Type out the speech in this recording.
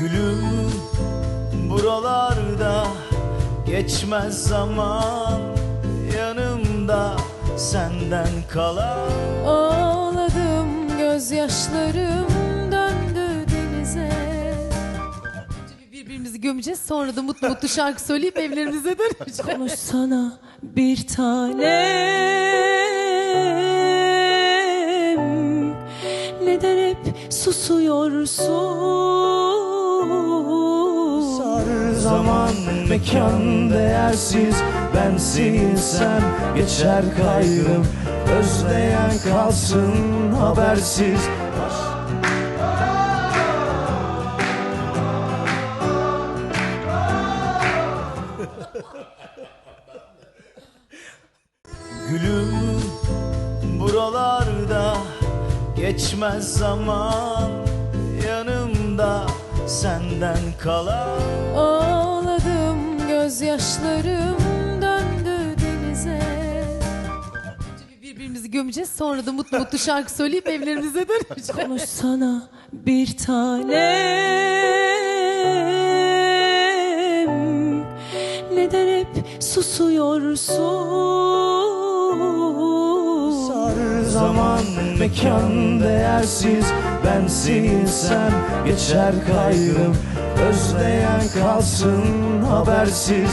Gülüm buralarda geçmez zaman Yanımda senden kalan. Ağladım gözyaşlarım döndü denize. Bir birbirimizi gömeceğiz sonra da mutlu mutlu şarkı söyleyip evlerimize döneceğiz. Konuşsana bir tanem. Neden hep susuyorsun zaman mekan değersiz Bensiz sen geçer kaygım Özleyen kalsın habersiz. Gülüm buralarda geçmez zaman Yanımda senden kalan. Ağladım gözyaşlarım döndü denize. Bir birbirimizi gömeceğiz sonra da mutlu mutlu şarkı söyleyip evlerimize döneceğiz. Konuşsana bir tanem. Neden hep susuyorsun zaman mekan değersiz. Bensiz sen geçer kaygım. Özleyen kalsın habersiz